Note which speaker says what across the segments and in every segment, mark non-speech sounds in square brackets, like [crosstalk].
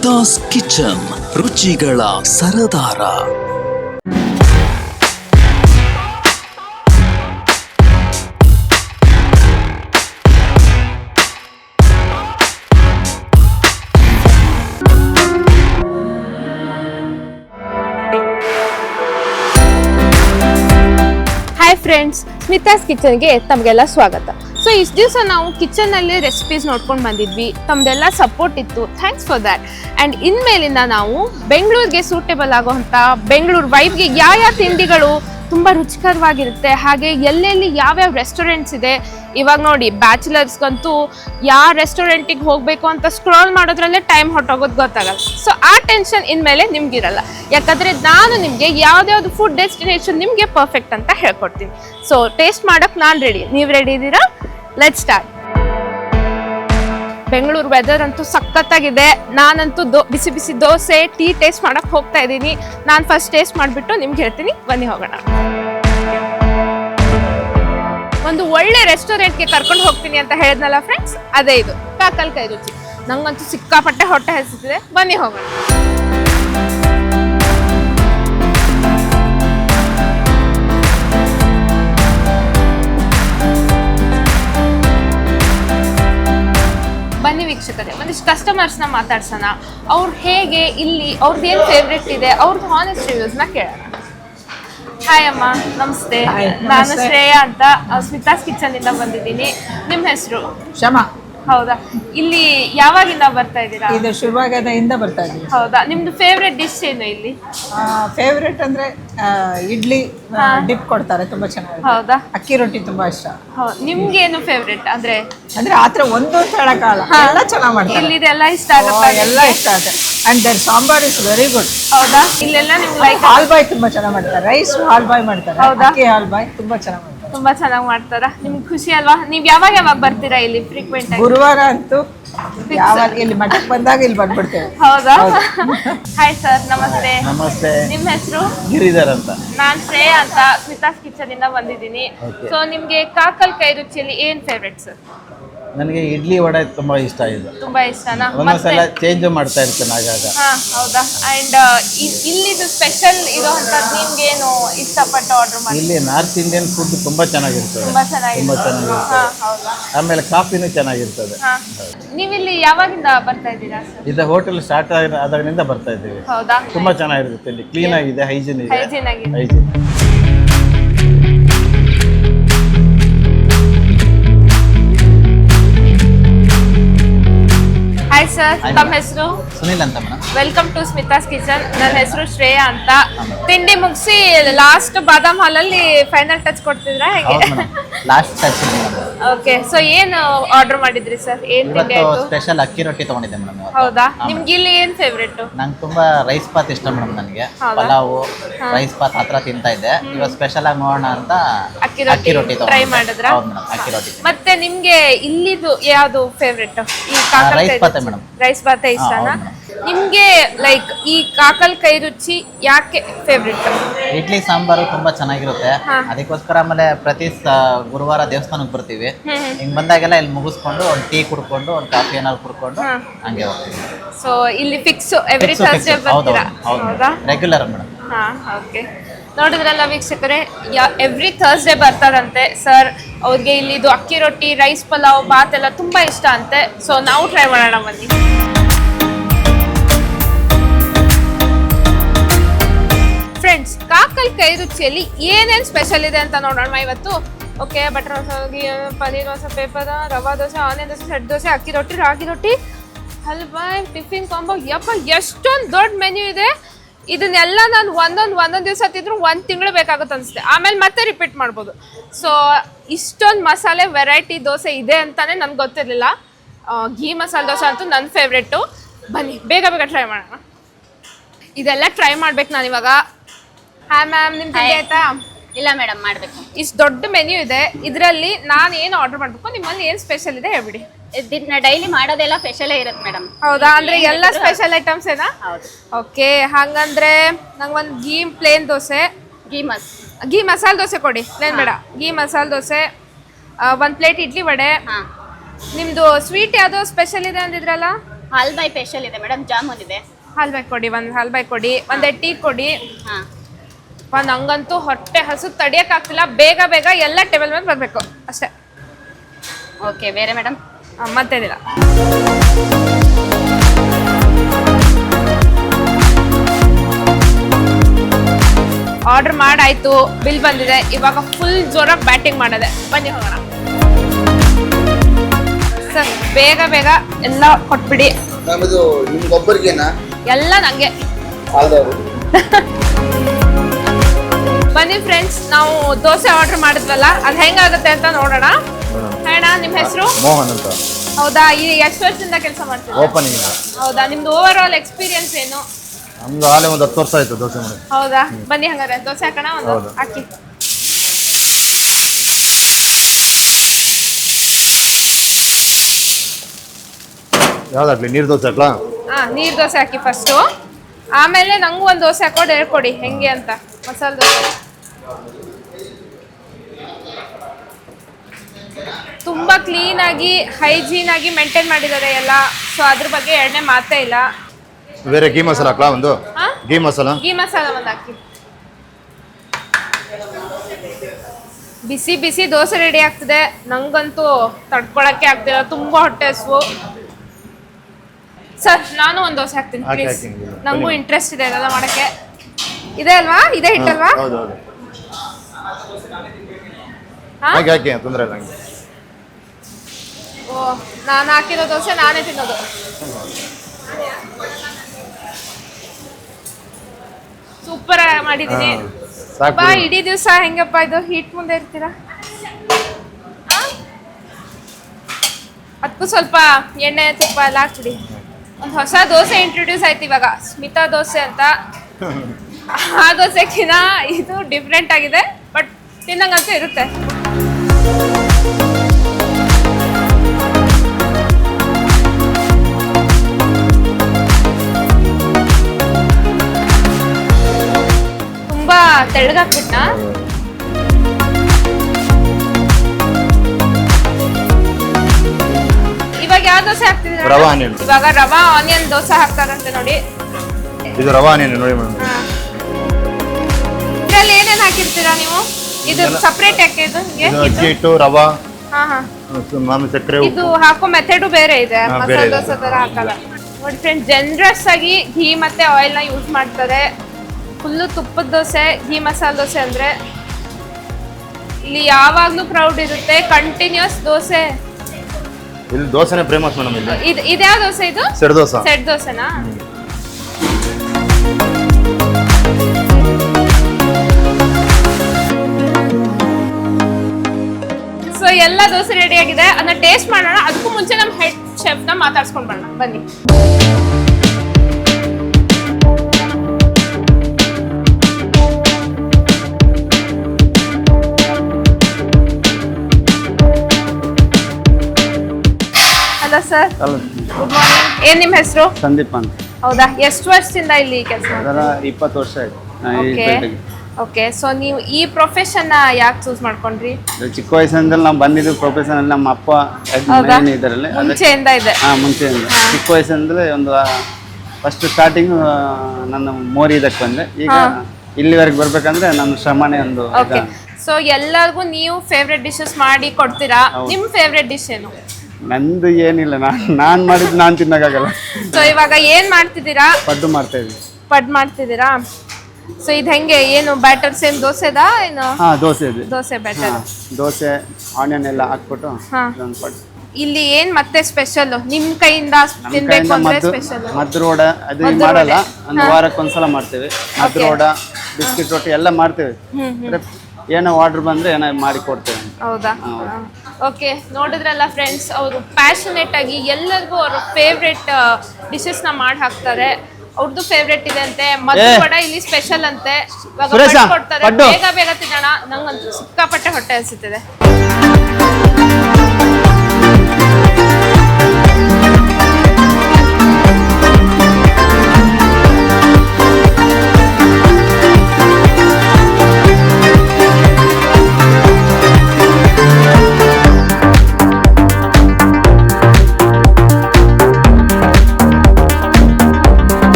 Speaker 1: Smitha's kitchen ರುಚಿಗಳ ಸರದಾರ.
Speaker 2: Hi friends Smitha's ಕಿಚನ್ಗೆ ತಮಗೆಲ್ಲ ಸ್ವಾಗತ. So ಇಷ್ಟು ದಿವಸ ನಾವು ಕಿಚನಲ್ಲಿ ರೆಸಿಪೀಸ್ ನೋಡ್ಕೊಂಡು ಬಂದಿದ್ವಿ. ತಮ್ಮದೆಲ್ಲ ಸಪೋರ್ಟ್ ಇತ್ತು. ಥ್ಯಾಂಕ್ಸ್ ಫಾರ್ ದ್ಯಾಟ್ ಆ್ಯಂಡ್ ಇನ್ಮೇಲಿಂದ ನಾವು ಬೆಂಗಳೂರಿಗೆ ಸೂಟೇಬಲ್ ಆಗೋವಂಥ ಬೆಂಗಳೂರು ವೈಬ್ಗೆ ಯಾವ ಯಾವ ತಿಂಡಿಗಳು ತುಂಬ ರುಚಿಕರವಾಗಿರುತ್ತೆ. ಹಾಗೆ ಎಲ್ಲೆಲ್ಲಿ ಯಾವ್ಯಾವ ರೆಸ್ಟೋರೆಂಟ್ಸ್ ಇದೆ, ಇವಾಗ ನೋಡಿ ಬ್ಯಾಚುಲರ್ಸ್ಗಂತೂ ಯಾವ ರೆಸ್ಟೋರೆಂಟಿಗೆ ಹೋಗಬೇಕು ಅಂತ ಸ್ಕ್ರಾಲ್ ಮಾಡೋದ್ರಲ್ಲೇ ಟೈಮ್ ಹೊಟ್ಟೋಗೋದು ಗೊತ್ತಾಗಲ್ಲ. ಸೊ ಆ ಟೆನ್ಷನ್ ಇನ್ಮೇಲೆ ನಿಮ್ಗಿರಲ್ಲ. ಯಾಕಂದರೆ ನಾನು ನಿಮಗೆ ಯಾವುದ್ಯಾವ್ದು ಫುಡ್ ಡೆಸ್ಟಿನೇಷನ್ ನಿಮಗೆ ಪರ್ಫೆಕ್ಟ್ ಅಂತ ಹೇಳ್ಕೊಡ್ತೀನಿ. ಸೊ ಟೇಸ್ಟ್ ಮಾಡೋಕೆ ನಾನು ರೆಡಿ ನೀವು ರೆಡಿ ಇದ್ದೀರಾ? ಲೆಟ್ ಸ್ಟಾರ್ಟ್ ಬೆಂಗಳೂರು ವೆದರ್ ಅಂತೂ ಸಖತ್ತಾಗಿದೆ. ನಾನಂತೂ ದೋ, ಬಿಸಿ ಬಿಸಿ ದೋಸೆ, ಟೀ ಟೇಸ್ಟ್ ಮಾಡೋಕ್ಕೆ ಹೋಗ್ತಾ ಇದ್ದೀನಿ. ನಾನು ಫಸ್ಟ್ ಟೇಸ್ಟ್ ಮಾಡಿಬಿಟ್ಟು ನಿಮ್ಗೆ ಹೇಳ್ತೀನಿ. ಬನ್ನಿ ಹೋಗೋಣ. ಒಂದು ಒಳ್ಳೆ ರೆಸ್ಟೋರೆಂಟ್ಗೆ ಕರ್ಕೊಂಡು ಹೋಗ್ತೀನಿ ಅಂತ ಹೇಳಿದ್ನಲ್ಲ ಫ್ರೆಂಡ್ಸ್ ಅದೇ ಇದು. ಕಾಕಲ್ ಕೈ ರುಚಿ ನಂಗಂತೂ ಸಿಕ್ಕಾಪಟ್ಟೆ ಹೊಟ್ಟೆ ಹಸಿತಿದೆ. ಬನ್ನಿ ಹೋಗೋಣ. ಬನ್ನಿ ವೀಕ್ಷಕರೇ ಒಂದಿಷ್ಟು ಕಸ್ಟಮರ್ಸ್ನ ಮಾತಾಡ್ಸೋಣ. ಅವ್ರು ಹೇಗೆ ಇಲ್ಲಿ ಅವ್ರದ್ದು ಏನು ಫೇವ್ರೆಟ್ ಇದೆ ಅವ್ರದ್ದು ಹಾನೆಸ್ಟ್ ರಿವ್ಯೂಸ್ನ ಕೇಳೋಣ. ಹಾಯ್ ಅಮ್ಮ ನಮಸ್ತೆ. ನಾನು. ಶ್ರೇಯಾ ಅಂತ ಸ್ಮಿತಾಸ್ ಕಿಚನ್ ಇಂದ ಬಂದಿದ್ದೀನಿ. ನಿಮ್ಮ ಹೆಸರು?
Speaker 3: ಕ್ಷಮ
Speaker 2: ಹೌದಾ? ಇಲ್ಲಿ ಯಾವಾಗಿಂದ ಬರ್ತಾ ಇದ್ದೀರಾ?
Speaker 3: ಇದು ಶಿವಭಾಗದಿಂದ ಬರ್ತಾ ಇದ್ದೀವಿ.
Speaker 2: ಹೌದಾ? ನಿಮ್ದು ಫೇವ್ರೆಟ್ ಡಿಶ್ ಏನು ಇಲ್ಲಿ?
Speaker 3: ಫೇವ್ರೆಟ್ ಅಂದ್ರೆ ಆ, ಇಡ್ಲಿ ಡಿಪ್ ಕೊಡ್ತಾರೆ ತುಂಬಾ ಚೆನ್ನಾಗಿ
Speaker 2: ಹೌದಾ?
Speaker 3: ಅಕ್ಕಿ ರೊಟ್ಟಿ ತುಂಬಾ ಇಷ್ಟ.
Speaker 2: ಹೌದು ನಿಮ್ಗೆ ಏನು ಫೇವ್ರೆಟ್ ಅಂದ್ರೆ?
Speaker 3: ಅಂದ್ರೆ ಆತರ ಒಂದು ಅಂತ ಹೇಳಕ್ಕಾಗಲ್ಲ ಎಲ್ಲ ಚೆನ್ನಾಗಿ ಮಾಡ್ತಾರೆ.
Speaker 2: ಇಲ್ಲಿದೆಲ್ಲ ಇಷ್ಟ
Speaker 3: ಓ,
Speaker 2: ಆಗುತ್ತಾ
Speaker 3: ಎಲ್ಲ ಇಷ್ಟ ಆಗುತ್ತೆ. And their sambar is very good
Speaker 2: ಹೌದಾ? ಇಲ್ಲೆಲ್ಲ ನಿಮ್ಗೆ ಲೈಕ್
Speaker 3: ಹಾಲ್ ಬಾಯ್ ತುಂಬಾ ಚೆನ್ನಾಗಿ ಮಾಡ್ತಾರೆ. ರೈಸ್ ಹಾಲ್ ಬಾಯ್ ಮಾಡ್ತಾರೆ.
Speaker 2: ಹೌದಾ?
Speaker 3: ಅಕ್ಕಿ ಹಾಲ್ ಬಾಯ್ ತುಂಬಾ ಚೆನ್ನಾಗಿ ಮಾಡ್ತಾರೆ.
Speaker 2: ತುಂಬಾ ಚೆನ್ನಾಗಿ ಮಾಡ್ತಾರ. ನಿಮ್ಗೆ ಖುಷಿ ಅಲ್ವಾ? ನೀವ್ ಯಾವಾಗ ಯಾವಾಗ ಬರ್ತೀರಾ ಇಲ್ಲಿ ಫ್ರೀಕ್ವೆಂಟ್ ಆಗಿ?
Speaker 3: ಗುರುವಾರ ಅಂತೂ ಯಾವಾಗ ಇಲ್ಲಿ ಮಠಕ್ಕೆ ಬಂದಾಗ ಇಲ್ಲಿ ಬಂದ್ಬಿಡ್ತೇವೆ.
Speaker 2: ಹೌದಾ? ಹಾಯ್ ಸರ್ [laughs] ನಮಸ್ತೆ.
Speaker 4: ನಮಸ್ತೆ.
Speaker 2: ನಿಮ್ಮ ಹೆಸರು?
Speaker 4: ಗಿರಿಧರ್ ಅಂತ.
Speaker 2: ನಾನ್ ಶ್ರೇಯಾ ಅಂತ ಸ್ಮಿತಾಸ್ ಕಿಚನ್ ಇಂದ ಬಂದಿದ್ದೀನಿ. ಸೊ ನಿಮ್ಗೆ ಕಾಕಲ್ ಕೈ ರುಚಿಯಲ್ಲಿ ಏನ್ ಫೇವ್ರೆಟ್ ಸರ್
Speaker 4: ನನಗೆ ಇಡ್ಲಿ ವಡೆ ತುಂಬಾ ಇಷ್ಟ ಇದೆ
Speaker 2: ತುಂಬಾ ಇಷ್ಟನಾ?
Speaker 4: ಒಂದೊಂದ್ಸಲ ಚೇಂಜ್ ಮಾಡ್ತಾ ಇರ್ತೇನೆ ಆಗಾಗ
Speaker 2: ಹಾ ಹೌದಾ? ಅಂಡ್ ಇಲ್ಲಿದು ಸ್ಪೆಷಲ್ ಇರೋ ಅಂತದ್ ನಿಮ್ಗೇನು ಇಷ್ಟಪಟ್ಟು ಆರ್ಡರ್ ಮಾಡಿ
Speaker 4: ಇಲ್ಲಿ ನಾರ್ತ್ ಇಂಡಿಯನ್ ಫುಡ್ ತುಂಬಾ ಚೆನ್ನಾಗಿರ್ತದೆ.
Speaker 2: ತುಂಬಾ
Speaker 4: ತುಂಬಾ ಚೆನ್ನಾಗಿರ್ತದೆ.
Speaker 2: ಹಾ ಹೌದಾ?
Speaker 4: ಆಮೇಲೆ ಕಾಫಿನೂ ಚೆನ್ನಾಗಿರ್ತದೆ.
Speaker 2: ಹಾ. ನೀವಿಲ್ಲಿ ಯಾವಾಗಿಂದ ಬರ್ತಾ ಇದ್ದೀರಾ ಸರ್?
Speaker 4: ಇದು ಹೋಟೆಲ್ ಸ್ಟಾರ್ಟ್ ಆದಾಗಿನಿಂದ ಬರ್ತಾ ಇದ್ದೀವಿ.
Speaker 2: ಹೌದಾ?
Speaker 4: ತುಂಬಾ ಚೆನ್ನಾಗಿರುತ್ತೆ ಇಲ್ಲಿ. ಕ್ಲೀನ್ ಆಗಿದೆ ಹೈಜೀನ್ ಇದೆ.
Speaker 2: ಹೈಜೀನ್ ಆಗಿದೆ.
Speaker 4: ಹೈಜೀನ್
Speaker 2: ಸರ್ ತಮ್ಮ ಹೆಸರು?
Speaker 5: ಸುನಿಲ್ ಅಂತ
Speaker 2: ವೆಲ್ಕಮ್ ಟು ಸ್ಮಿತಾಸ್ ಕಿಚನ್ ನನ್ನ ಹೆಸರು ಶ್ರೇಯಾ ಅಂತ. ತಿಂಡಿ ಮುಗಿಸಿ ಲಾಸ್ಟ್ ಬಾದಾಮ್ ಹಾಲಲ್ಲಿ ಫೈನಲ್ ಟಚ್ ಕೊಡ್ತಿದ್ರಾ? ಹೇಗೆ?
Speaker 5: ಲಾಸ್ಟ್ ಟಚ್
Speaker 2: ಓಕೆ ಸೊ ಏನು ಆರ್ಡರ್ ಮಾಡಿದ್ರಿ ಸರ್ ಏನ್ ತಿಂಡಿ
Speaker 5: ಇವತ್ತು
Speaker 2: ಆಯ್ತು?
Speaker 5: ಸ್ಪೆಷಲ್ ಅಕ್ಕಿ ರೊಟ್ಟಿ ತಗೊಂಡಿದ್ದೆ ಮೇಡಮ್
Speaker 2: ಹೌದಾ? ನಿಮಗೆ ಇಲ್ಲಿ ಏನ್ ಫೇವರೇಟ್
Speaker 5: ನಂಗೆ ತುಂಬಾ ರೈಸ್ ಪಾತ್ ಇಷ್ಟ ಮೇಡಮ್ ನನಗೆ.
Speaker 2: ಪಲಾವ್
Speaker 5: ಪಲಾವು ರೈಸ್ ಪಾತ್ ಹತ್ರ ತಿಂತಾ ಇದ್ದೆ. ಇವತ್ತು ಸ್ಪೆಷಲ್ ಆಗಿ ನೋಡೋಣ ಅಂತ
Speaker 2: ಅಕ್ಕಿ ರೊಟ್ಟಿ ಟ್ರೈ ಮಾಡಿದ್ರಾ?
Speaker 5: ಹೌದು ಮೇಡಮ್ ಅಕ್ಕಿ ರೊಟ್ಟಿ
Speaker 2: ಮತ್ತೆ ನಿಮ್ಗೆ ಇಲ್ಲಿದು ಯಾವುದು ಫೇವರೇಟ್ ಈ
Speaker 5: rice bath madam
Speaker 2: rice bath ಇಷ್ಟನಾ?
Speaker 5: ಹೌದು
Speaker 2: ನಿಮ್ಗೆ ಲೈಕ್ ಈ ಕಾಕಲ್ ಕೈ ರುಚಿ ಯಾಕೆ ಫೇವ್ರೆಟ್
Speaker 5: ಇಡ್ಲಿ ಸಾಂಬಾರು ತುಂಬಾ ಚೆನ್ನಾಗಿರುತ್ತೆ. ಅದಕ್ಕೋಸ್ಕರ ಆಮೇಲೆ ಪ್ರತಿ ಗುರುವಾರ ದೇವಸ್ಥಾನಕ್ಕೆ ಬರ್ತೀವಿ. ಹಿಂಗ್ ಬಂದಾಗೆಲ್ಲ ಇಲ್ಲಿ ಮುಗಿಸ್ಕೊಂಡು ಒಂದು ಟೀ ಕುಡ್ಕೊಂಡು ಒಂದು ಕಾಫಿ ಏನಾದ್ರು ಕುಡ್ಕೊಂಡು. ಹಂಗೆ ಹೋಗ್ತೀವಿ.
Speaker 2: ಸೊ ಇಲ್ಲಿ ಫಿಕ್ಸ್ ಎವ್ರಿ ಥರ್ಸ್ಡೇ ಬರ್ತೀರಾ?
Speaker 5: Regular madam.
Speaker 2: ಹಾ ಓಕೆ ನೋಡಿದ್ರಲ್ಲ ವೀಕ್ಷಕರೇ ಯಾ ಎವ್ರಿ ಥರ್ಸ್ಡೇ ಬರ್ತಾರಂತೆ. ಸರ್ ಅವ್ರಿಗೆ ಇಲ್ಲಿ ಇದು ಅಕ್ಕಿ ರೊಟ್ಟಿ ರೈಸ್ ಪಲಾವ್ ಬಾತ್ ಎಲ್ಲ ತುಂಬಾ ಇಷ್ಟ ಅಂತೆ. ಸೊ ನಾವು ಟ್ರೈ ಮಾಡೋಣ ಬನ್ನಿ. ಫ್ರೆಂಡ್ಸ್ ಕಾಕಲ್ ಕೈ ರುಚಿಯಲ್ಲಿ ಏನೇನು ಸ್ಪೆಷಲ್ ಇದೆ ಅಂತ ನೋಡೋಣ ಇವತ್ತು. ಓಕೆ ಬಟರ್ ಹೋಗಿ paneer dosa paper rava dosa onion dosa set dosa, ಅಕ್ಕಿ ರೊಟ್ಟಿ, ರಾಗಿ ರೊಟ್ಟಿ, ಹಲ್ವಾ ಟಿಫಿನ್ ಕಾಂಬೋ ಯಪ್ಪ, ಎಷ್ಟೊಂದು ದೊಡ್ಡ ಮೆನ್ಯೂ ಇದೆ. ಇದನ್ನೆಲ್ಲ ನಾನು ಒಂದೊಂದು ಒಂದೊಂದು ದಿವಸ ತಿಂದ್ರು ಒಂದು ತಿಂಗಳು ಬೇಕಾಗುತ್ತೆ ಅನಿಸುತ್ತೆ. ಆಮೇಲೆ ಮತ್ತೆ ರಿಪೀಟ್ ಮಾಡ್ಬೋದು. ಸೊ ಇಷ್ಟೊಂದು ಮಸಾಲೆ ವೆರೈಟಿ ದೋಸೆ ಇದೆ ಅಂತಾನೆ ನನ್ಗೆ ಗೊತ್ತಿರಲಿಲ್ಲ. ಘೀ ಮಸಾಲೆ ದೋಸೆ ಅಂತೂ ನನ್ನ ಫೇವ್ರೆಟ್ಟು ಬನ್ನಿ, ಬೇಗ ಬೇಗ ಟ್ರೈ ಮಾಡೋಣ. ಇದೆಲ್ಲ ಟ್ರೈ ಮಾಡ್ಬೇಕು ಇವಾಗ. ಹಾಯ್ ಮ್ಯಾಮ್ ನಿಮ್ ತಿಂಡಿ ಆಯ್ತಾ?
Speaker 6: ಇಲ್ಲ ಮೇಡಮ್ ಮಾಡ್ಬೇಕು.
Speaker 2: ಇಷ್ಟು ದೊಡ್ಡ ಮೆನ್ಯೂ ಇದೆ. ಇದರಲ್ಲಿ ನಾನು ಏನು ಆರ್ಡರ್ ಮಾಡಬೇಕು? ನಿಮ್ಮಲ್ಲಿ ಏನು ಸ್ಪೆಷಲ್ ಇದೆ ಹೇಳ್ಬಿಡಿ.
Speaker 6: ದಿನ ಡೈಲಿ ಮಾಡೋದೆಲ್ಲ ಸ್ಪೆಷಲೇ ಇರುತ್ತೆ ಮೇಡಮ್
Speaker 2: ಹೌದಾ? ಅಂದ್ರೆ ಎಲ್ಲ ಸ್ಪೆಷಲ್ ಐಟಮ್ಸ್ ಏನಾ?
Speaker 6: ಹೌದು.
Speaker 2: ಓಕೆ ಹಂಗಂದ್ರೆ ನಂಗೆ ಒಂದು ಗೀ ಪ್ಲೇನ್ ದೋಸೆ.
Speaker 6: ಗೀ ಮಸ್
Speaker 2: ಗೀ ಮಸಾಲೆ ದೋಸೆ ಕೊಡಿ. ಪ್ಲೇನ್ ಬೇಡ. ಗೀ ಮಸಾಲ ದೋಸೆ ಒಂದು ಪ್ಲೇಟ್ ಇಡ್ಲಿ ವಡೆ.
Speaker 6: ಹಾ.
Speaker 2: ನಿಮ್ದು ಸ್ವೀಟ್ ಯಾವುದೋ ಸ್ಪೆಷಲ್ ಇದೆ ಅಂದಿದ್ರಲ್ಲ?
Speaker 6: ಹಾಲ್ಬಾಯ್ ಸ್ಪೆಷಲ್ ಇದೆ ಮೇಡಮ್ ಜಾಮೂನ್ ಇದೆ.
Speaker 2: ಹಾಲ್ಬಾಯ್ ಕೊಡಿ ಒಂದು ಹಾಲ್ಬಾಯ್ ಕೊಡಿ. ಒಂದೆ ಟೀ ಕೊಡಿ.
Speaker 6: ಹಾ.
Speaker 2: ಒಂದು ಹಂಗಂತೂ ಹೊಟ್ಟೆ ಹಸು ತಡಿಯೋಕ್ಕಾಗ್ತಿಲ್ಲ ಬೇಗ ಬೇಗ ಎಲ್ಲ ಟೇಬಲ್ ಮೇಲೆ ಬರಬೇಕು. ಅಷ್ಟೇ.
Speaker 6: ಓಕೆ ಬೇರೆ ಮೇಡಮ್
Speaker 2: ಮತ್ತೆ ಮತ್ತೇನಿಲ್ಲ. ಆರ್ಡರ್ ಮಾಡಾಯ್ತು. ಬಿಲ್ ಬಂದಿದೆ. ಇವಾಗ ಫುಲ್ ಜೋರಾಗಿ ಬ್ಯಾಟಿಂಗ್ ಮಾಡಿದೆ. ಬನ್ನಿ ಹೋಗೋಣ. ಸರ್ ಬೇಗ ಬೇಗ ಎಲ್ಲ ಕೊಟ್ಬಿಡಿ. ಎಲ್ಲ ನಂಗೆ. [laughs] ಬನ್ನಿ ಫ್ರೆಂಡ್ಸ್ ನಾವು ದೋಸೆ ಆರ್ಡರ್ ಮಾಡಿದ್ವಲ್ಲ ಅದು ಹೆಂಗಾಗುತ್ತೆ ಅಂತ ನೋಡೋಣ. ಹೇಳ ನಿಮ್ಮ ಹೆಸರು?
Speaker 4: ಮೋಹನ್ ಅಂತ.
Speaker 2: ಹೌದಾ ಈ ಎಷ್ಟು ವರ್ಷದಿಂದ ಕೆಲಸ ಮಾಡ್ತೀರಾ
Speaker 4: ಓಪನಿಂಗ್
Speaker 2: ಹೌದಾ ನಿಮ್ದು ಓವರ್ ಆಲ್ ಎಕ್ಸ್ಪೀರಿಯನ್ಸ್ ಏನು?
Speaker 4: ನಮ್ದು ಆಲೇ ಒಂದು ಹತ್ತು ವರ್ಷ ಆಯ್ತು ದೋಸೆ ಮಾಡಿ
Speaker 2: ಹೌದಾ ಬನ್ನಿ ಹಂಗಾರೆ ದೋಸೆ ಹಾಕೋಣ ಒಂದು
Speaker 4: ಹೌದು.
Speaker 2: ಹಾಕಿ
Speaker 4: ಯಾವ್ದಾಗ್ಲಿ ನೀರು ದೋಸೆ ಹಾಕ್ಲಾ?
Speaker 2: ಹಾ ನೀರ್ ದೋಸೆ ಹಾಕಿ ಫಸ್ಟು ಆಮೇಲೆ ನಂಗೂ ಒಂದು ದೋಸೆ ಹಾಕೊಂಡು ಹೇಳ್ಕೊಡಿ ಹೆಂಗೆ ಅಂತ. ಮಸಾಲೆ ದೋಸೆ. ತುಂಬಾ ಕ್ಲೀನ್ ಆಗಿ ಹೈಜೀನ್ ಆಗಿ ಮೇಂಟೈನ್ ಮಾಡಿದ್ದಾರೆ ಎಲ್ಲ. ಸೊ ಅದ್ರ ಬಗ್ಗೆ ಎರಡನೇ ಮಾತೇ ಇಲ್ಲ.
Speaker 7: ಬೇರೆ ಗೀ ಮಸಾಲ ಹಾಕ್ಲಾ ಒಂದು?
Speaker 2: ಹಾ?
Speaker 7: ಗೀ ಮಸಾಲ?
Speaker 2: ಗೀ ಮಸಾಲ ಒಂದು ಹಾಕಿ. ಬಿಸಿ ಬಿಸಿ ದೋಸೆ ರೆಡಿ ಆಗ್ತಿದೆ. ನಂಗಂತೂ ತಡ್ಕೊಳಕ್ಕೆ ಆಗ್ತಿಲ್ಲ. ತುಂಬಾ ಹೊಟ್ಟೆ ಹಸು ಸರ್ ನಾನು ಒಂದು ದೋಸೆ ಹಾಕ್ತೀನಿ
Speaker 7: ಹಾಕಿ,
Speaker 2: ಪ್ಲೀಸ್
Speaker 7: ಹಾಕಿ,
Speaker 2: ನಂಗೂ
Speaker 7: ಬನ್ನಿ.
Speaker 2: ಇಂಟ್ರೆಸ್ಟ್ ಇದೆ ಅದೆಲ್ಲ ಮಾಡಕ್ಕೆ. ಇದೆ ಅಲ್ವಾ? ಇದೆ ಹಿಟ್ಟಲ್ವಾ
Speaker 7: ಹೌದು ಹೌದು.
Speaker 2: ಹಾ?
Speaker 7: ಹಾಕಿ ಹಾಕಿ ತೊಂದರೆ ಇಲ್ಲ ಹಂಗೆ.
Speaker 2: ಓ ನಾನು ಹಾಕಿರೋ ದೋಸೆ ನಾನೇ ತಿನ್ನೋದು. ಸೂಪರ್ ಮಾಡಿದೀನಿ.
Speaker 7: ಸಾಕು
Speaker 2: ಬಾ. ಇಡೀ ದಿವಸ ಹೆಂಗಪ್ಪ ಇದು ಹಿಟ್ ಮುಂದೆ ಇರ್ತೀರಾ? ಅದಕ್ಕೂ ಸ್ವಲ್ಪ ಎಣ್ಣೆ ತುಪ್ಪ ಎಲ್ಲ ಹಾಕ್ಬಿಡಿ. ಒಂದು ಹೊಸ ದೋಸೆ ಇಂಟ್ರೊಡ್ಯೂಸ್ ಆಯ್ತು ಇವಾಗ. ಸ್ಮಿತಾ ದೋಸೆ ಅಂತ. [laughs] ಆ ದೋಸೆಕಿನ ಇದು ಡಿಫ್ರೆಂಟ್ ಆಗಿದೆ ಬಟ್ ತಿನ್ನಂಗಂತೂ ಇರುತ್ತೆ. ತುಂಬಾ ತೆಳ್ಳಗಾಕ್ಬಿಟ್ನಾ? ಇವಾಗ ಯಾವ ದೋಸೆ ಹಾಕ್ತಿದ್ದೀರಾ?
Speaker 7: ರವಾ.
Speaker 2: ಇವಾಗ ರವಾ ಆನಿಯನ್ ದೋಸೆ ಹಾಕ್ತಾರಂತೆ ನೋಡಿ.
Speaker 7: ಇದು ರವಾ ಆನಿಯನ್ ನೋಡಿ ಮೇಡಮ್.
Speaker 2: ಇದ್ರಲ್ಲಿ ಏನೇನ್ ಹಾಕಿರ್ತೀರಾ ನೀವು? ಇದು ಸಪರೇಟ್ ಯಾಕೆ ಇದು
Speaker 7: ಇದು ಅಕ್ಕಿ? ಹಿಟ್ಟು ರವಾ
Speaker 2: ಹಾ ಹಾ.
Speaker 7: ಮಾಮೂಲಿ ಸಕ್ಕರೆ
Speaker 2: ಇದು
Speaker 7: ಉಪ್ಪು
Speaker 2: ಹಾಕೋ ಮೆಥಡು ಬೇರೆ ಇದೆ.
Speaker 7: ಹಾ,
Speaker 2: ಮಸಾಲೆ
Speaker 7: ಇದೆ.
Speaker 2: ದೋಸೆ ತರ ಹಾಕಲ್ಲ. ನೋಡಿ ಫ್ರೆಂಡ್ ಜನರಸ್ ಆಗಿ ಘೀ ಮತ್ತೆ ಆಯಿಲ್ನ ಯೂಸ್ ಮಾಡ್ತಾರೆ. ಫುಲ್ಲು ತುಪ್ಪದ ದೋಸೆ ಘೀ ಮಸಾಲೆ ದೋಸೆ ಅಂದ್ರೆ ಇಲ್ಲಿ ಯಾವಾಗ್ಲೂ ಪ್ರೌಡ್ ಇರುತ್ತೆ. ಕಂಟಿನ್ಯೂಸ್ ದೋಸೆ.
Speaker 7: ಇಲ್ಲಿ ದೋಸೆನೇ ಪ್ರೇಮಸ್ ಮೇಡಮ್ ಇಲ್ಲಿ.
Speaker 2: ಇದು ಇದ್ಯಾವ ದೋಸೆ ಇದು?
Speaker 7: ಸೆಡ್ ದೋಸೆ.
Speaker 2: ಸೆಟ್ ದೋಸೆನಾ? ಎಲ್ಲ ದೋಸೆ ರೆಡಿ ಆಗಿದೆ. ಅದನ್ನ ಟೇಸ್ಟ್ ಮಾಡೋಣ. ಅದಕ್ಕೂ ಮುಂಚೆ ನಮ್ಮ ಹೆಡ್ ಶೆಫ್ನ ಮಾತಾಡ್ಸ್ಕೊಂಡ್ ಬರೋಣ. ಬನ್ನಿ. ಹಲೋ ಸರ್ ಗುಡ್ ಮಾರ್ನಿಂಗ್ ಏನ್ ಹೆಸರು?
Speaker 8: ಸಂದೀಪ್ ಅಂತ.
Speaker 2: ಹೌದಾ? ಎಷ್ಟು ವರ್ಷದಿಂದ ಇಲ್ಲಿ ಕೆಲಸ
Speaker 8: ಇಪ್ಪತ್ತು ವರ್ಷ ಆಯ್ತು.
Speaker 2: ಓಕೆ. ಸೊ ನೀವು ಈ ಪ್ರೊಫೆಷನ್ ಯಾಕೆ ಚೂಸ್ ಮಾಡ್ಕೊಂಡ್ರಿ?
Speaker 8: ಇದು ಚಿಕ್ಕ ವಯಸ್ಸಿನಲ್ಲಿ ನಾವು ಬಂದಿದ್ದು ಪ್ರೊಫೆಷನ್ ಅಲ್ಲಿ ನಮ್ಮ ಅಪ್ಪ
Speaker 2: ಹೌದಾ?
Speaker 8: ಇದರಲ್ಲಿ
Speaker 2: ಮುಂಚೆಯಿಂದ ಇದೆ.
Speaker 8: ಹಾಂ ಮುಂಚೆಯಿಂದ. ಚಿಕ್ಕ ವಯಸ್ಸಿಂದಲೇ ಒಂದು ಫಸ್ಟ್ ಸ್ಟಾರ್ಟಿಂಗ್ ನನ್ನ ಮೋರಿ ಇದಕ್ಕೆ ಬಂದೆ. ಈಗ ಇಲ್ಲಿವರೆಗೆ ಬರ್ಬೇಕಂದ್ರೆ ನನ್ನ ಶ್ರಮನೇ ಒಂದು
Speaker 2: ಓಕೆ
Speaker 8: ಇದು.
Speaker 2: ಸೊ ಎಲ್ಲರಿಗೂ ನೀವು ಫೇವ್ರೆಟ್ ಡಿಶಸ್ ಮಾಡಿ ಕೊಡ್ತೀರಾ? ನಿಮ್ ಫೇವ್ರೆಟ್ ಡಿಶ್ ಏನು?
Speaker 8: ನಂದು ಏನಿಲ್ಲ ನಾನು ನಾನು ಮಾಡಿದ್ದು ನಾನು ತಿನ್ನಕ್ಕಾಗಲ್ಲ.
Speaker 2: ಸೊ ಇವಾಗ ಏನ್ ಮಾಡ್ತಿದ್ದೀರಾ?
Speaker 8: ಪಡ್ಡು ಮಾಡ್ತಾ ಇದ್ವಿ
Speaker 2: ಪಡ್ ಮಾಡ್ತಿದ್ದೀರಾ? ಸೊ ಇದು ಹೆಂಗೆ? ಏನು ಬ್ಯಾಟರ್ ಸೇಮ್ ದೋಸೆದಾ? ಏನು?
Speaker 8: ಹಾ ದೋಸೆ ಇದೆ.
Speaker 2: ದೋಸೆ ಬ್ಯಾಟರ್
Speaker 8: ಹಾ ದೋಸೆ ಆನಿಯನ್ ಎಲ್ಲ ಹಾಕ್ಬಿಟ್ಟು
Speaker 2: ಹಾ.
Speaker 8: ಇದೊಂದು ಪಡ್ಡು
Speaker 2: ಇಲ್ಲಿ ಏನ್ ಮತ್ತೆ ಸ್ಪೆಷಲ್ ನಿಮ್ ಕೈಯಿಂದ
Speaker 8: ನಮ್ಮ
Speaker 2: ತಿನ್ಬೇಕು
Speaker 8: ಕೈಯಿಂದ
Speaker 2: ಅಂದ್ರೆ
Speaker 8: ಮದ್ದು
Speaker 2: ಸ್ಪೆಷಲ್
Speaker 8: ಮದ್ದು ರೋಡ ಅದು
Speaker 2: ಮದ್ದು
Speaker 8: ಮಾಡಲ್ಲ. ಒಂದು ವಾರಕ್ಕೆ ಒಂದ್ಸಲ ಮಾಡ್ತೇವೆ. ಮದ್ದು ರೋಡ ಬಿಸ್ಕಿಟ್ ರೊಟ್ಟಿ ಎಲ್ಲ ಮಾಡ್ತೇವೆ. ಅಂದ್ರೆ ಏನೋ ಆರ್ಡರ್ ಬಂದ್ರೆ ಏನೋ ಮಾಡಿ ಕೊಡ್ತೇವೆ.
Speaker 2: ಹೌದಾ? ಓಕೆ ನೋಡಿದ್ರಲ್ಲ ಫ್ರೆಂಡ್ಸ್ ಅವರು ಪ್ಯಾಷನೇಟ್ ಆಗಿ ಎಲ್ಲರಿಗೂ ಅವ್ರ ಫೇವ್ರೆಟ್ ಡಿಶಸ್ನ ಮಾಡಿ ಹಾಕ್ತಾರೆ ಅವ್ರದ್ದು ಫೇವ್ರೆಟ್ ಇದೆ ಅಂತೆ. ಮದ್ದು! ವಡ ಇಲ್ಲಿ ಸ್ಪೆಷಲ್ ಅಂತೆ. ಇವಾಗ
Speaker 8: ಸುರೇಶ,
Speaker 2: ಪಡ್ಡು ಕೊಡ್ತಾರೆ.
Speaker 8: ಪಡ್ಡು.
Speaker 2: ಬೇಗ ಬೇಗ ತಿನ್ನೋಣ. ನಂಗಂತೂ ಸಿಕ್ಕಾಪಟ್ಟೆ ಹೊಟ್ಟೆ ಹಸಿತಿದೆ.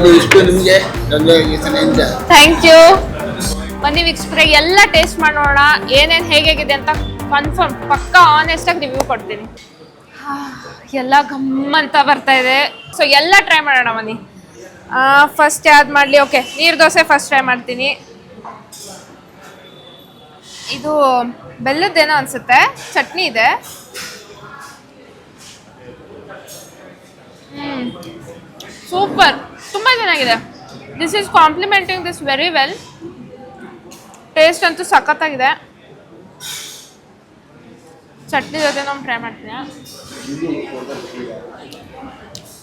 Speaker 9: ಇದು ಇಷ್ಟು ನಿಮಗೆ
Speaker 2: ಥ್ಯಾಂಕ್ ಯು ಬನ್ನಿ ಸ್ಪ್ರೇ ಎಲ್ಲ ಟೇಸ್ಟ್ ಮಾಡೋಣ. ಏನೇನು ಹೇಗಿದೆ ಅಂತ ಕನ್ಫರ್ಮ್ ಪಕ್ಕಾ ಆನೆಸ್ಟಾಗಿ ರಿವ್ಯೂ ಕೊಡ್ತೀನಿ. ಎಲ್ಲ ಗಮ್ಮಂತ ಬರ್ತಾ ಇದೆ. ಸೊ ಎಲ್ಲ ಟ್ರೈ ಮಾಡೋಣ ಬನ್ನಿ. ಫಸ್ಟ್ ಯಾವ್ದು ಮಾಡಲಿ? ಓಕೆ ನೀರು ದೋಸೆ ಫಸ್ಟ್ ಟ್ರೈ ಮಾಡ್ತೀನಿ. ಇದು ಬೆಲ್ಲದ್ದೇನೋ ಅನಿಸುತ್ತೆ, ಚಟ್ನಿ ಇದೆ. ಸೂಪರ್ ತುಂಬ ಚೆನ್ನಾಗಿದೆ. This is complementing this very well taste ಅಂತೂ ಸಖತ್ತಾಗಿದೆ. ಚಟ್ನಿ ಜೊತೆ ನಾವು ಟ್ರೈ ಮಾಡ್ತೀನಿ.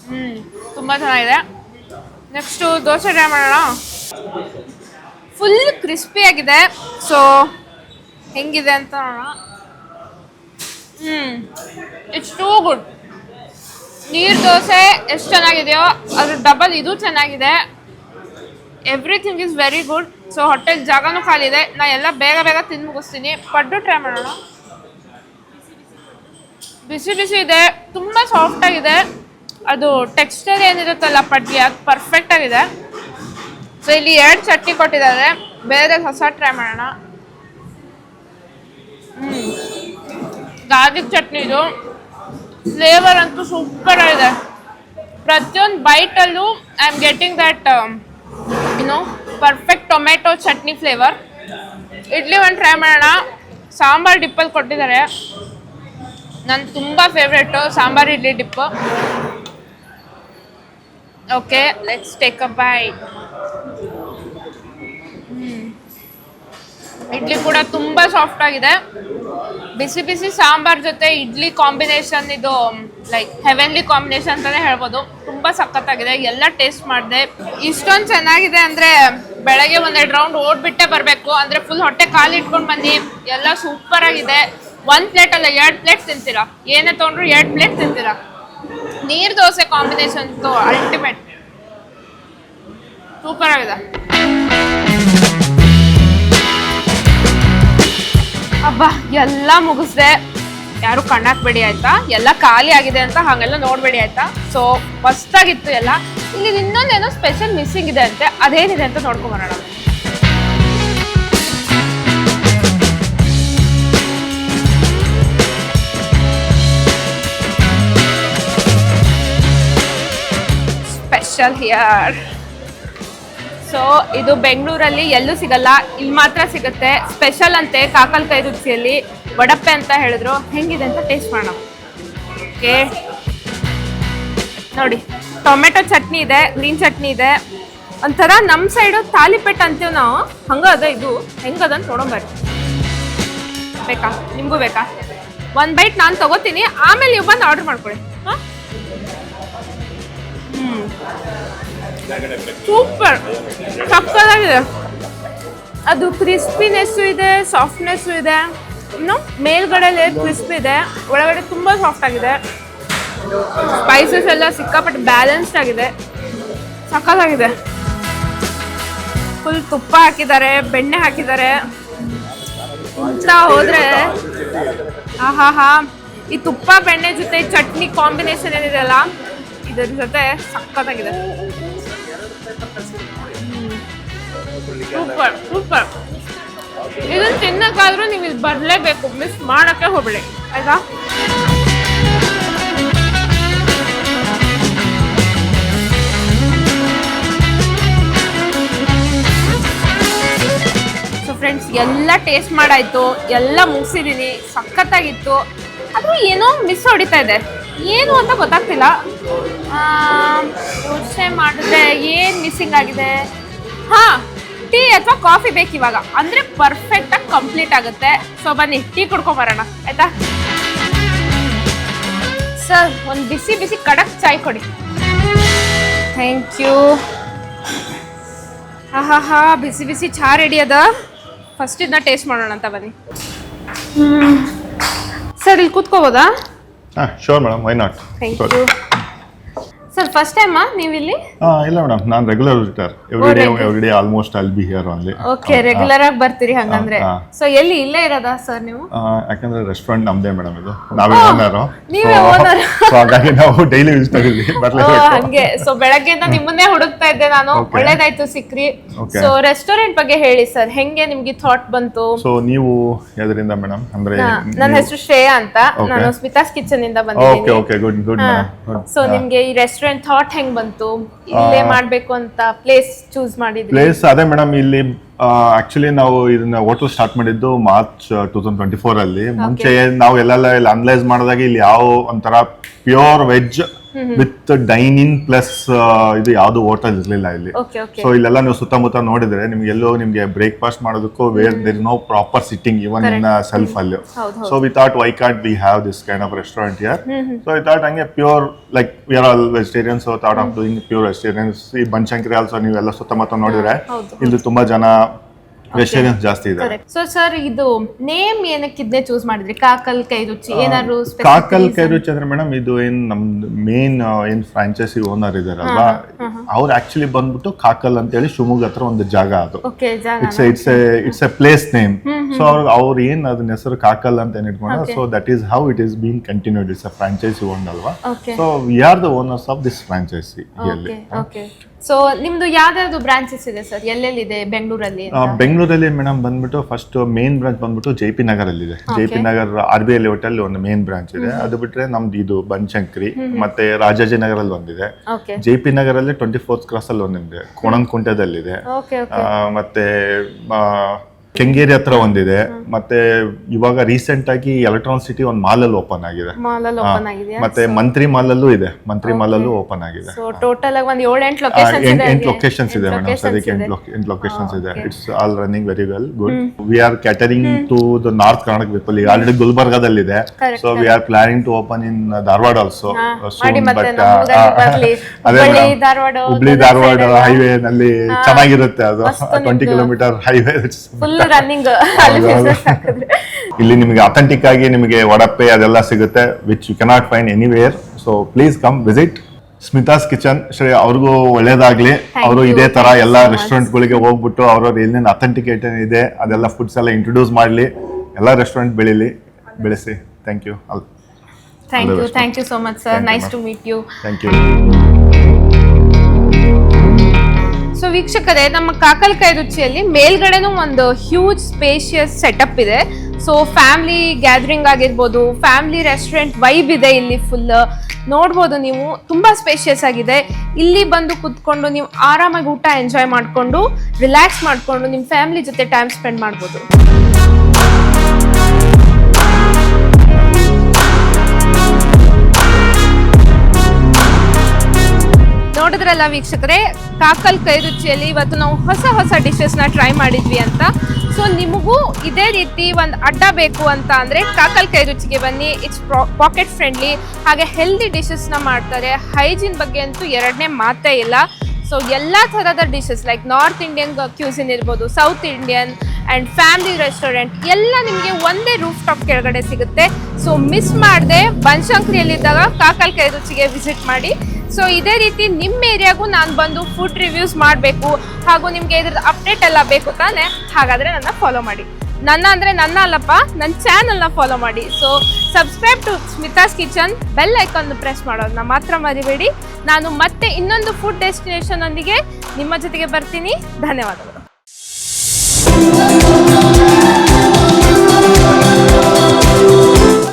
Speaker 2: ಹ್ಞೂ ತುಂಬ ಚೆನ್ನಾಗಿದೆ. ನೆಕ್ಸ್ಟು ದೋಸೆ ಟ್ರೈ ಮಾಡೋಣ. ಫುಲ್ ಕ್ರಿಸ್ಪಿಯಾಗಿದೆ ಸೊ ಹೆಂಗಿದೆ ಅಂತ ನೋಡೋಣ. ಹ್ಞೂ ಇಟ್ಸ್ ಟೂ ಗುಡ್ ನೀರು ದೋಸೆ ಎಷ್ಟು ಚೆನ್ನಾಗಿದೆಯೋ ಅದ್ರ ಡಬಲ್ ಇದು ಚೆನ್ನಾಗಿದೆ. Everything is very good so ಹೊಟ್ಟೆಗೆ ಜಾಗನೂ ಖಾಲಿ ಇದೆ. ನಾ ಎಲ್ಲ ಬೇಗ ಬೇಗ ತಿಂದು ಮುಗಿಸ್ತೀನಿ. ಪಡ್ಡು ಟ್ರೈ ಮಾಡೋಣ. ಬಿಸಿ ಬಿಸಿ ಇದೆ. ತುಂಬ ಸಾಫ್ಟ್ ಆಗಿದೆ. ಅದು ಟೆಕ್ಸ್ಚರ್ ಏನಿರುತ್ತಲ್ಲ ಪಡ್ಡಿ ಅದು ಪರ್ಫೆಕ್ಟ್ ಆಗಿದೆ. ಸೊ ಇಲ್ಲಿ ಎರಡು ಚಟ್ನಿ ಕೊಟ್ಟಿದ್ದಾರೆ. ಬೇರೆ ಹೊಸ ಟ್ರೈ ಮಾಡೋಣ. ಹ್ಞೂ ಗಾರ್ಲಿಕ್ ಚಟ್ನಿ ಇದು. ಫ್ಲೇವರ್ ಅಂತೂ ಸೂಪರ್ ಆಗಿದೆ. ಪ್ರತಿಯೊಂದು ಬೈಟಲ್ಲೂ I am getting that you know perfect tomato chutney flavour idli ಒಂದು ಟ್ರೈ ಮಾಡೋಣ. ಸಾಂಬಾರು ಡಿಪ್ಪಲ್ಲಿ ಕೊಟ್ಟಿದ್ದಾರೆ. ನನ್ನ ತುಂಬ favourite sambar idli dip okay let's take a bite idli ಕೂಡ ತುಂಬ ಸಾಫ್ಟ್ ಆಗಿದೆ. ಬಿಸಿ ಬಿಸಿ ಸಾಂಬಾರ್ ಜೊತೆ ಇಡ್ಲಿ ಕಾಂಬಿನೇಷನ್ ಇದು ಲೈಕ್ ಹೆವೆನ್ಲಿ ಕಾಂಬಿನೇಷನ್ ಅಂತಾನೆ ಹೇಳ್ಬೋದು. ತುಂಬಾ ಸಖತ್ತಾಗಿದೆ. ಎಲ್ಲ ಟೇಸ್ಟ್ ಮಾಡಿದೆ. ಇಷ್ಟೊಂದು ಚೆನ್ನಾಗಿದೆ ಅಂದ್ರೆ ಬೆಳಗ್ಗೆ ಒಂದೆರಡು ರೌಂಡ್ ಓಡ್ಬಿಟ್ಟೆ ಬರಬೇಕು. ಅಂದ್ರೆ ಫುಲ್ ಹೊಟ್ಟೆ ಕಾಲು ಇಟ್ಕೊಂಡು ಬನ್ನಿ. ಎಲ್ಲ ಸೂಪರ್ ಆಗಿದೆ. ಒಂದ್ ಪ್ಲೇಟ್ ಅಲ್ಲ, ಎರಡು ಪ್ಲೇಟ್ ತಿಂತೀರಾ? ಏನೇ ತೊಗೊಂಡ್ರು ಎರಡು ಪ್ಲೇಟ್ ತಿಂತೀರಾ? ನೀರ್ ದೋಸೆ ಕಾಂಬಿನೇಷನ್ ಅಲ್ಟಿಮೇಟ್ ಸೂಪರ್ ಆಗಿದೆ. ಅಬ್ಬ, ಎಲ್ಲ ಮುಗಿಸ್ದೆ. ಯಾರು ಕಣ್ಣಾಕ್ಬೇಡಿ ಆಯ್ತಾ? ಎಲ್ಲ ಖಾಲಿ ಆಗಿದೆ ಅಂತ ಹಾಗೆಲ್ಲ ನೋಡ್ಬೇಡಿ ಆಯ್ತಾ? ಸೊ ಹೊಸ್ತಾಗಿತ್ತು ಎಲ್ಲ. ಇಲ್ಲಿ ಇನ್ನೊಂದೇನೋ ಸ್ಪೆಷಲ್ ಮಿಸ್ಸಿಂಗ್ ಇದೆ ಅಂತೆ. ಅದೇನಿದೆ ಅಂತ ನೋಡ್ಕೊಂಬರೋಣ ಸ್ಪೆಷಲ್ ಹಿಯರ್ ಸೊ, ಇದು ಬೆಂಗಳೂರಲ್ಲಿ ಎಲ್ಲೂ ಸಿಗಲ್ಲ, ಇಲ್ಲಿ ಮಾತ್ರ ಸಿಗುತ್ತೆ. ಸ್ಪೆಷಲ್ ಅಂತೆ ಕಾಕಲ್ ಕೈ ರುಚಿಯಲ್ಲಿ. ವಡಪ್ಪೆ ಅಂತ ಹೇಳಿದ್ರು. ಹೆಂಗಿದೆ ಅಂತ ಟೇಸ್ಟ್ ಮಾಡೋಣ. ಓಕೆ ನೋಡಿ, ಟೊಮೆಟೊ ಚಟ್ನಿ ಇದೆ, ಗ್ರೀನ್ ಚಟ್ನಿ ಇದೆ. ಒಂಥರ ನಮ್ಮ ಸೈಡು ತಾಲಿಪೆಟ್ ಅಂತೀವಿ ನಾವು. ಹಂಗದ ಇದು? ಹೆಂಗದ ಅಂತ ನೋಡೋಂಬರ್ರಿ ಬೇಕಾ? ನಿಮಗೂ ಬೇಕಾ? ಒಂದು ಬೈಟ್ ನಾನು ತಗೋತೀನಿ. ಆಮೇಲೆ ನೀವು ಬಂದು ಆರ್ಡರ್ ಮಾಡ್ಕೊಳ್ಳಿ. ಹಾಂ? ಹ್ಞೂ ಸೂಪರ್. ಸಕ್ಕತ್ತಾಗಿದೆ. ಅದು ಕ್ರಿಸ್ಪಿನೆಸ್ಸು ಇದೆ, ಸಾಫ್ಟ್ನೆಸ್ಸು ಇದೆ. ಇನ್ನು ಮೇಲ್ಗಡೆ ಲೇಯರ್ ಕ್ರಿಸ್ಪಿ ಇದೆ. ಒಳಗಡೆ ತುಂಬ ಸಾಫ್ಟ್ ಆಗಿದೆ. ಸ್ಪೈಸಸ್ ಎಲ್ಲ ಸಿಕ್ಕಾಪಟ್ಟೆ ಬ್ಯಾಲೆನ್ಸ್ಡ್ ಆಗಿದೆ. ಸಕ್ಕತ್ತಾಗಿದೆ. ಫುಲ್ ತುಪ್ಪ ಹಾಕಿದ್ದಾರೆ, ಬೆಣ್ಣೆ ಹಾಕಿದ್ದಾರೆ. ಅಂತ ಹೋದ್ರೆ, ಆಹಾಹಾ. ಈ ತುಪ್ಪ, ಬೆಣ್ಣೆ ಜೊತೆ ಚಟ್ನಿ ಕಾಂಬಿನೇಷನ್ ಏನಿದೆ ಅಲ್ಲ, ಇದರ ಜೊತೆ ಸಕ್ಕತ್ತಾಗಿದೆ. ಸೂಪರ್ ಸೂಪರ್ ಇದನ್ನ ತಿನ್ನಕ್ಕಾದ್ರೂ ನೀವು ಇಲ್ಲಿ ಬರಲೇಬೇಕು. ಮಿಸ್ ಮಾಡಕ್ಕೆ ಹೋಗ್ಬೇಡಿ. ಆಯ್ತಾ? ಫ್ರೆಂಡ್ಸ್ ಎಲ್ಲ ಟೇಸ್ಟ್ ಮಾಡಾಯ್ತು. ಎಲ್ಲ ಮುಗಿಸಿದೀನಿ. ಸಖತ್ತಾಗಿತ್ತು. ಆದರೂ ಏನೋ ಮಿಸ್ ಹೊಡಿತಾ ಇದೆ. ಏನು ಅಂತ ಗೊತ್ತಾಗ್ತಿಲ್ಲ. ಯೋಚನೆ ಮಾಡಿದ್ರೆ ಏನು ಮಿಸ್ಸಿಂಗ್ ಆಗಿದೆ? ಹಾ ಟೀ ಅಥವಾ ಕಾಫಿ ಬೇಕು ಇವಾಗ. ಅಂದ್ರೆ ಪರ್ಫೆಕ್ಟ್ ಆಗಿ ಕಂಪ್ಲೀಟ್ ಆಗುತ್ತೆ. ಸೊ ಬನ್ನಿ ಟೀ ಕುಡ್ಕೊಂಬರೋಣ ಆಯ್ತಾ? ಸರ್ ಒಂದು ಬಿಸಿ ಬಿಸಿ ಕಡಕ್ ಚಾಯ್ ಕೊಡಿ. ಥ್ಯಾಂಕ್ ಯು ಹಾ ಹಾ ಹಾ ಬಿಸಿ ಬಿಸಿ ಚಾ ರೆಡಿ ಅದ. ಫಸ್ಟ್ ಇದನ್ನ ಟೇಸ್ಟ್ ಮಾಡೋಣ ಅಂತ ಬನ್ನಿ. ಸರ್ ಇಲ್ಲಿ ಕೂತ್ಕೋಬೋದಾ?
Speaker 7: ಹಾಂ sure madam why not
Speaker 2: thank you sir first ಟೈಮಾ ನೀವಿಲ್ಲಿ?
Speaker 10: ಇಲ್ಲಿ ಇಲ್ಲ ಮೇಡಮ್ ನಾನು regular visitor every day every day almost I'll be here only
Speaker 2: okay regular ಆಗಿ ಬರ್ತೀರಿ ಹಂಗಂದ್ರೆ. ಸೊ ಎಲ್ಲಿ ಇಲ್ಲೇ ಇರೋದಾ ಸರ್ ನೀವು?
Speaker 10: ಯಾಕಂದ್ರೆ ರೆಸ್ಟೋರೆಂಟ್ ನಮ್ದೇ ಮೇಡಮ್ ಇದು. ನಾವೇ ಓನರ್
Speaker 2: ನೀವೇ ಓನರ್
Speaker 10: ಸೊ [laughs] ಹಾಗಾಗಿ ನಾವು ಡೈಲಿ ವಿಸಿಟರ್ ಇಲ್ಲಿ [laughs] ಬರ್ಲೇಬೇಕು.
Speaker 2: ಹಂಗೆ. ಸೊ ಬೆಳಗ್ಗೆಯಿಂದ ನಿಮ್ಮನ್ನೇ ಹುಡುಕ್ತಾ ಇದ್ದೆ ನಾನು. ಒಳ್ಳೇದಾಯ್ತು ಸಿಕ್ರಿ. ಸೊ ರೆಸ್ಟೋರೆಂಟ್ ಬಗ್ಗೆ ಹೇಳಿ ಸರ್ ಹೆಂಗೆ ನಿಮ್ಗೆ ಥಾಟ್ ಬಂತು?
Speaker 10: ಸೊ ನೀವು ಎದರಿಂದ ಮೇಡಮ್ ಅಂದ್ರೆ
Speaker 2: ನನ್ನ ಹೆಸರು ಶ್ರೇಯಾ ಅಂತ. ನಾನು ಸ್ಮಿತಾಸ್ ಕಿಚನ್ ಇಂದ
Speaker 10: ಓಕೆ
Speaker 2: ಬಂದಿದ್ದೀನಿ
Speaker 10: ಓಕೆ ಗುಡ್ ಗುಡ್
Speaker 2: ಸೊ ನಿಮ್ಗೆ ಈ ರೆಸ್ಟೋರೆಂಟ್ ಥಾಟ್ ಹೆಂಗ್ ಬಂತು? ಇಲ್ಲೇ ಮಾಡ್ಬೇಕು ಅಂತ ಪ್ಲೇಸ್ ಚೂಸ್ ಮಾಡಿದ್ರಿ?
Speaker 10: ಪ್ಲೇಸ್ ಅದೇ ಮೇಡಮ್ ಇಲ್ಲಿ ಆಕ್ಚುಲಿ ನಾವು ಇದನ್ನ ಹೋಟೆಲ್ ಸ್ಟಾರ್ಟ್ ಮಾಡಿದ್ದು March two thousand twenty four ಅಲ್ಲಿ ಮುಂಚೆ ನಾವು ಎಲ್ಲೆಲ್ಲ ಇಲ್ಲಿ ಅನಲೈಸ್ ಮಾಡಿದಾಗ ಇಲ್ಲಿ ಯಾವ ಒಂಥರ pure veg with dine in plus ಇದು ಯಾವ್ದು ಹೋಟೆಲ್ ಇರಲಿಲ್ಲ ಇಲ್ಲಿ. ಸೊ ಇಲ್ಲೆಲ್ಲ ನೀವು ಸುತ್ತಮುತ್ತ ನೋಡಿದ್ರೆ ನಿಮ್ಗೆ ಎಲ್ಲೋ ನಿಮ್ಗೆ ಬ್ರೇಕ್ಫಾಸ್ಟ್ ಮಾಡೋದಕ್ಕೂ where there no proper sitting even in self ಅಲ್ಲಿ. So we thought why can't we have this kind of restaurant here so we thought ಹಂಗೆ pure like we are all vegetarians so thought of doing pure vegetarians ಈ Banashankari also ನೀವೆಲ್ಲ ಸುತ್ತಮುತ್ತ ನೋಡಿದ್ರೆ ಇಲ್ಲಿ ತುಂಬಾ ಜನ vegetarians ಜಾಸ್ತಿ ಇದೆ
Speaker 2: ಸೊ ಸರ್ ಇದು ನೇಮ್ ಏನಕ್ಕೆ ಇದನ್ನೇ ಚೂಸ್ ಮಾಡಿದ್ರಿ? ಕಾಕಲ್ ಕೈ ರುಚಿ ಏನಾದ್ರು
Speaker 10: ಕಾಕಲ್? ಕೈ ರುಚಿ ಅಂದ್ರೆ ಮೇಡಮ್ ಇದು ಏನ್ ನಮ್ದು ಮೇನ್ ಏನ್ ಫ್ರಾಂಚೈಸಿ ಓನರ್ ಇದಾರಲ್ವಾ ಅವ್ರು ಆಕ್ಚುಲಿ ಬಂದ್ಬಿಟ್ಟು ಕಾಕಲ್ ಅಂತ ಹೇಳಿ ಶಿವಮೊಗ್ಗ ಹತ್ರ ಒಂದು ಜಾಗ ಅದು. It's it's it's a place name so ಅವ್ರು ಅವ್ರು ಏನ್ ಅದನ್ನ ಹೆಸರು ಕಾಕಲ್ ಅಂತ ಏನ್ ಇಟ್ಕೊಂಡ್ರೆ so that is how it is been continued it's a franchise own ಅಲ್ವಾ. So we are the owners of this franchise ಇಲ್ಲಿ.
Speaker 2: ಸೊ ನಿಮ್ದು ಯಾವ್ದಾದ್ರು ಬ್ರಾಂಚಸ್ ಇದೆ ಸರ್ ಎಲ್ಲೆಲ್ಲಿದೆ ಬೆಂಗಳೂರಲ್ಲಿ
Speaker 10: ಆ, ಬೆಂಗಳೂರಲ್ಲಿ ಮೇಡಮ್ ಬಂದ್ಬಿಟ್ಟು ಫಸ್ಟ್ ಮೇನ್ ಬ್ರಾಂಚ್ ಬಂದ್ಬಿಟ್ಟು ಜೆ ಪಿ ನಗರ್ ಅಲ್ಲಿ ಇದೆ J P Nagar R B I hotel ಒಂದು ಮೇನ್ ಬ್ರಾಂಚ್ ಇದೆ ಅದು ಬಿಟ್ರೆ ನಮ್ದು ಇದು ಬನಶಂಕರಿ ಮತ್ತೆ ರಾಜಾಜಿನಗರಲ್ಲಿ ಒಂದಿದೆ.
Speaker 2: ಓಕೆ
Speaker 10: ಜೆ ಪಿ ನಗರಲ್ಲಿ ಟ್ವೆಂಟಿ ಫೋರ್ತ್ ಕ್ರಾಸ್ ಅಲ್ಲಿ ಒಂದಿದೆ. ಕೋಣಂಕುಂಟದಲ್ಲಿದೆ
Speaker 2: ಓಕೆ ಓಕೆ
Speaker 10: ಆ, ಮತ್ತೆ ಆ, ಕೆಂಗೇರಿ ಹತ್ರ ಒಂದಿದೆ. ಮತ್ತೆ ಇವಾಗ ರೀಸೆಂಟ್ ಆಗಿ ಎಲೆಕ್ಟ್ರಾನ್ ಸಿಟಿ ಒಂದು ಮಾಲ್ ಅಲ್ಲಿ ಓಪನ್ ಆಗಿದೆ.
Speaker 2: ಮಾಲಲ್ಲಿ ಓಪನ್ ಆಗಿದೆಯಾ
Speaker 10: ಮತ್ತೆ ಮಂತ್ರಿ ಮಾಲ್ ಅಲ್ಲೂ ಇದೆ. ಮಂತ್ರಿ ಮಾಲ್ ಅಲ್ಲೂ ಓಪನ್ ಆಗಿದೆ.
Speaker 2: ಸೊ ಟೋಟಲ್ ಆಗಿ ಒಂದು ಏಳು ಎಂಟು ಲೊಕೇಶನ್ಸ್
Speaker 10: ಎಂಟ್
Speaker 2: ಇದೆ
Speaker 10: ಎಂಟ್ ಲೊಕೇಶನ್ಸ್ ಇದೆ ಮೇಡಮ್
Speaker 2: ಅದಕ್ಕೆ
Speaker 10: ಸದ್ಯಕ್ಕೆ. ಎಂಟ್ ಎಂಟ್ ಲೊಕೇಶನ್ಸ್ ಇದೆ. It's all running very well good we are catering to the north Karnataka people ಈಗ ಆಲ್ರೆಡಿ ಗುಲ್ಬರ್ಗಾದಲ್ಲಿ ಇದೆ.
Speaker 2: Correct,
Speaker 10: so we are planning to open in Dharwad also
Speaker 2: ಹಾ, ಮಾಡಿ ಮತ್ತೆ ನಮ್ಮ ಊರಲ್ಲಿ ಬರ್ಲಿ. [laughs]
Speaker 10: ಅದೇ
Speaker 2: ಹುಬ್ಬಳ್ಳಿ, ಧಾರವಾಡ,
Speaker 10: ಹುಬ್ಳಿ ಧಾರವಾಡ ಹೈವೇ ನಲ್ಲಿ ಚೆನ್ನಾಗಿರುತ್ತೆ ಅದು.
Speaker 2: ಮಸ್ತ್
Speaker 10: twenty kilometre highway
Speaker 2: full running ಅಲ್ಲಿ business ಹಾಕಿದ್ರೆ.
Speaker 10: ಇಲ್ಲಿ ನಿಮಗೆ ಅಥೆಂಟಿಕ್ ಆಗಿ ನಿಮಗೆ ವಡಪ್ಪೆ ಅದೆಲ್ಲ ಸಿಗುತ್ತೆ which you cannot find anywhere so please come visit Smitha's kitchen Shri ಅವ್ರಿಗೂ ಒಳ್ಳೇದಾಗ್ಲಿ. ಅವರು. ಇದೇ ತರ ಎಲ್ಲ
Speaker 2: ರೆಸ್ಟೋರೆಂಟ್
Speaker 10: ಗಳಿಗೆ ಹೋಗ್ಬಿಟ್ಟು ಅವ್ರವ್ರು ಏನೇನು ಅಥೆಂಟಿಕೇಟ್ ಇದೆ ಅದೆಲ್ಲ ಫುಡ್ಸ್ ಎಲ್ಲ ಇಂಟ್ರೊಡ್ಯೂಸ್ ಮಾಡಲಿ. ಎಲ್ಲ ರೆಸ್ಟೋರೆಂಟ್ ಬೆಳೀಲಿ. ಬೆಳೆಸಿ. Thank you all
Speaker 2: thank you thank you so much sir nice to meet you
Speaker 10: thank you
Speaker 2: so ವೀಕ್ಷಕರೇ, ನಮ್ಮ ಕಾಕಲ್ಕಾಯಿ ರುಚಿಯಲ್ಲಿ ಮೇಲ್ಗಡೆನೂ ಒಂದು ಹ್ಯೂಜ್ ಸ್ಪೇಷಿಯಸ್ ಸೆಟಪ್ ಇದೆ. ಸೊ ಫ್ಯಾಮಿಲಿ ಗ್ಯಾದರಿಂಗ್ ಆಗಿರ್ಬೋದು ಫ್ಯಾಮಿಲಿ ರೆಸ್ಟೋರೆಂಟ್ ವೈಬ್ ಇದೆ ಇಲ್ಲಿ ಫುಲ್ ನೋಡ್ಬೋದು ನೀವು, ತುಂಬ ಸ್ಪೇಷಿಯಸ್ ಆಗಿದೆ. ಇಲ್ಲಿ ಬಂದು ಕುತ್ಕೊಂಡು ನೀವು ಆರಾಮಾಗಿ ಊಟ ಎಂಜಾಯ್ ಮಾಡಿಕೊಂಡು ರಿಲ್ಯಾಕ್ಸ್ ಮಾಡಿಕೊಂಡು, ನಿಮ್ಮ ಫ್ಯಾಮಿಲಿ ಜೊತೆ ಟೈಮ್ ಸ್ಪೆಂಡ್ ಮಾಡ್ಬೋದು. ನೋಡಿದ್ರಲ್ಲ ವೀಕ್ಷಕರೇ, ಕಾಕಲ್ ಕೈರುಚಿಯಲ್ಲಿ ಇವತ್ತು ನಾವು ಹೊಸ ಹೊಸ ಡಿಶಸ್ನ ಟ್ರೈ ಮಾಡಿದ್ವಿ ಅಂತ. ಸೊ ನಿಮಗೂ ಇದೇ ರೀತಿ ಒಂದು ಅಡ್ಡ ಬೇಕು ಅಂತ ಅಂದರೆ ಕಾಕಲ್ ಕೈರುಚಿಗೆ ಬನ್ನಿ. ಇಟ್ಸ್ ಪಾಕೆಟ್ ಫ್ರೆಂಡ್ಲಿ ಹಾಗೆ ಹೆಲ್ದಿ ಡಿಶಸ್ನ ಮಾಡ್ತಾರೆ. ಹೈಜೀನ್ ಬಗ್ಗೆ ಅಂತೂ ಎರಡನೇ ಮಾತೇ ಇಲ್ಲ. ಸೊ ಎಲ್ಲ ಥರದ dishes like north Indian cuisine ಇರ್ಬೋದು south Indian and family restaurant ಎಲ್ಲ ನಿಮಗೆ ಒಂದೇ ರೂಫ್ ಟಾಪ್ ಕೆಳಗಡೆ ಸಿಗುತ್ತೆ. ಸೊ ಮಿಸ್ ಮಾಡದೆ, ಬನಶಂಕರಿಯಲ್ಲಿದ್ದಾಗ ಕಾಕಲ್ ಕೈ ರುಚಿಗೆ ವಿಸಿಟ್ ಮಾಡಿ. ಸೊ ಇದೇ ರೀತಿ ನಿಮ್ಮ ಏರಿಯಾಗೂ ನಾನು ಬಂದು ಫುಡ್ ರಿವ್ಯೂಸ್ ಮಾಡಬೇಕು ಹಾಗೂ ನಿಮಗೆ ಇದ್ರದ್ದು ಅಪ್ಡೇಟ್ ಎಲ್ಲ ಬೇಕು ತಾನೆ? ಹಾಗಾದರೆ ನನ್ನ ಫಾಲೋ ಮಾಡಿ. ನನ್ನ ಅಂದರೆ ನನ್ನ ಅಲ್ಲಪ್ಪ ನನ್ನ ಚಾನಲ್ನ ಫಾಲೋ ಮಾಡಿ. So subscribe to Smitha's kitchen bell icon press ಮಾಡೋದನ್ನ ಮಾತ್ರ ಮರಿಬೇಡಿ. ನಾನು ಮತ್ತೆ ಇನ್ನೊಂದು ಫುಡ್ ಡೆಸ್ಟಿನೇಷನ್ ಒಂದಿಗೆ ನಿಮ್ಮ ಜೊತೆಗೆ ಬರ್ತೀನಿ. ಧನ್ಯವಾದಗಳು.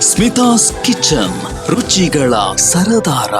Speaker 1: ಸ್ಮಿತಾಸ್ ಕಿಚನ್ ರುಚಿಗಳ ಸರದಾರ.